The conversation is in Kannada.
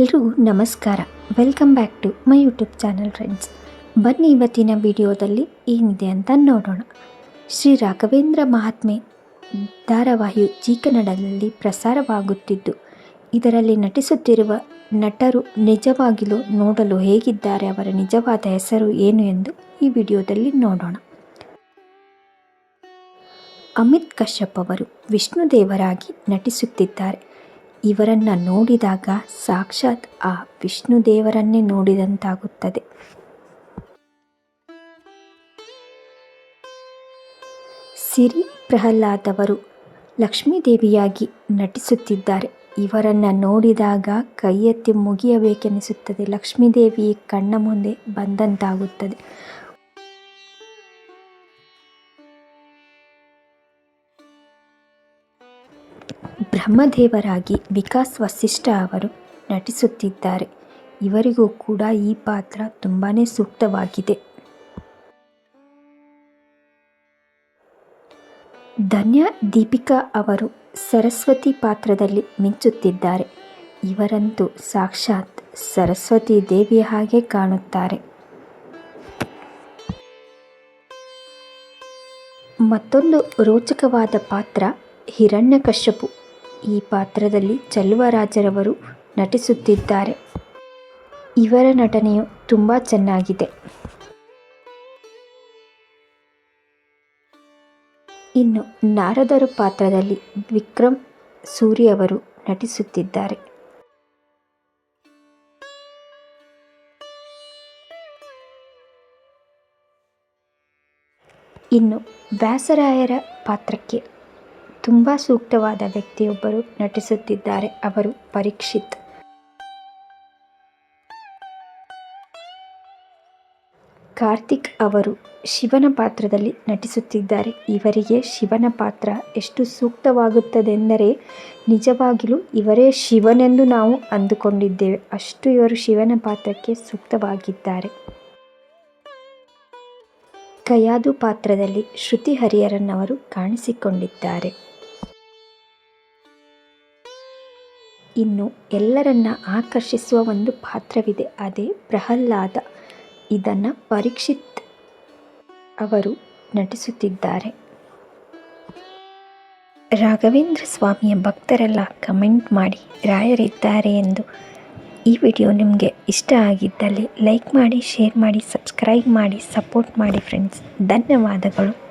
ಎಲ್ರಿಗೂ ನಮಸ್ಕಾರ welcome back to my YouTube channel friends ಬನ್ನಿ ಇವತ್ತಿನ ವಿಡಿಯೋದಲ್ಲಿ ಏನಿದೆ ಅಂತ ನೋಡೋಣ ಶ್ರೀ ರಾಘವೇಂದ್ರ ಮಹಾತ್ಮೆ ಧಾರಾವಾಹಿಯು ಜೀ ಕನ್ನಡದಲ್ಲಿ ಪ್ರಸಾರವಾಗುತ್ತಿದ್ದು ಇದರಲ್ಲಿ ನಟಿಸುತ್ತಿರುವ ನಟರು ನಿಜವಾಗಿಲೂ ನೋಡಲು ಹೇಗಿದ್ದಾರೆ ಅವರ ನಿಜವಾದ ಹೆಸರು ಏನು ಎಂದು ಈ ವಿಡಿಯೋದಲ್ಲಿ ನೋಡೋಣ ಅಮಿತ್ ಕಶ್ಯಪ್ ಅವರು ವಿಷ್ಣುದೇವರಾಗಿ ನಟಿಸುತ್ತಿದ್ದಾರೆ ಇವರನ್ನು ನೋಡಿದಾಗ ಸಾಕ್ಷಾತ್ ಆ ವಿಷ್ಣು ದೇವರನ್ನೇ ನೋಡಿದಂತಾಗುತ್ತದೆ. ಸಿರಿ ಪ್ರಹ್ಲಾದವರು ಲಕ್ಷ್ಮೀದೇವಿಯಾಗಿ ನಟಿಸುತ್ತಿದ್ದಾರೆ. ಇವರನ್ನು ನೋಡಿದಾಗ ಕೈ ಎತ್ತಿ ಮುಗಿಯಬೇಕೆನಿಸುತ್ತದೆ. ಲಕ್ಷ್ಮೀದೇವಿ ಕಣ್ಣ ಮುಂದೆ ಬಂದಂತಾಗುತ್ತದೆ. ಬ್ರಹ್ಮದೇವರಾಗಿ ವಿಕಾಸ್ ವಸಿಷ್ಠ ಅವರು ನಟಿಸುತ್ತಿದ್ದಾರೆ. ಇವರಿಗೂ ಕೂಡ ಈ ಪಾತ್ರ ತುಂಬಾ ಸೂಕ್ತವಾಗಿದೆ. ಧನ್ಯ ದೀಪಿಕಾ ಅವರು ಸರಸ್ವತಿ ಪಾತ್ರದಲ್ಲಿ ಮಿಂಚುತ್ತಿದ್ದಾರೆ. ಇವರಂತೂ ಸಾಕ್ಷಾತ್ ಸರಸ್ವತಿ ದೇವಿಯ ಹಾಗೆ ಕಾಣುತ್ತಾರೆ. ಮತ್ತೊಂದು ರೋಚಕವಾದ ಪಾತ್ರ ಹಿರಣ್ಯಕಶ್ಯಪು ಈ ಪಾತ್ರದಲ್ಲಿ ಚಲುವರಾಜರವರು ನಟಿಸುತ್ತಿದ್ದಾರೆ. ಇವರ ನಟನೆಯು ತುಂಬ ಚೆನ್ನಾಗಿದೆ. ಇನ್ನು ನಾರದರು ಪಾತ್ರದಲ್ಲಿ ವಿಕ್ರಮ್ ಸೂರಿ ನಟಿಸುತ್ತಿದ್ದಾರೆ. ಇನ್ನು ವ್ಯಾಸರಾಯರ ಪಾತ್ರಕ್ಕೆ ತುಂಬ ಸೂಕ್ತವಾದ ವ್ಯಕ್ತಿಯೊಬ್ಬರು ನಟಿಸುತ್ತಿದ್ದಾರೆ. ಅವರು ಪರೀಕ್ಷಿತ್. ಕಾರ್ತಿಕ್ ಅವರು ಶಿವನ ಪಾತ್ರದಲ್ಲಿ ನಟಿಸುತ್ತಿದ್ದಾರೆ. ಇವರಿಗೆ ಶಿವನ ಪಾತ್ರ ಎಷ್ಟು ಸೂಕ್ತವಾಗುತ್ತದೆಂದರೆ, ನಿಜವಾಗಿಯೂ ಇವರೇ ಶಿವನೆಂದು ನಾವು ಅಂದುಕೊಂಡಿದ್ದೇವೆ. ಅಷ್ಟು ಇವರು ಶಿವನ ಪಾತ್ರಕ್ಕೆ ಸೂಕ್ತವಾಗಿದ್ದಾರೆ. ಕಯಾದು ಪಾತ್ರದಲ್ಲಿ ಶ್ರುತಿ ಹರಿಹರನ್ ಅವರು ಕಾಣಿಸಿಕೊಂಡಿದ್ದಾರೆ. ಇನ್ನು ಎಲ್ಲರನ್ನ ಆಕರ್ಷಿಸುವ ಒಂದು ಪಾತ್ರವಿದೆ, ಅದೇ ಪ್ರಹ್ಲಾದ. ಇದನ್ನು ಪರೀಕ್ಷಿತ್ ಅವರು ನಟಿಸುತ್ತಿದ್ದಾರೆ. ರಾಘವೇಂದ್ರ ಸ್ವಾಮಿಯ ಭಕ್ತರೆಲ್ಲ ಕಮೆಂಟ್ ಮಾಡಿ, ರಾಯರಿದ್ದಾರೆ ಎಂದು. ಈ ವಿಡಿಯೋ ನಿಮಗೆ ಇಷ್ಟ ಆಗಿದ್ದಲ್ಲಿ ಲೈಕ್ ಮಾಡಿ, ಶೇರ್ ಮಾಡಿ, ಸಬ್ಸ್ಕ್ರೈಬ್ ಮಾಡಿ, ಸಪೋರ್ಟ್ ಮಾಡಿ ಫ್ರೆಂಡ್ಸ್. ಧನ್ಯವಾದಗಳು.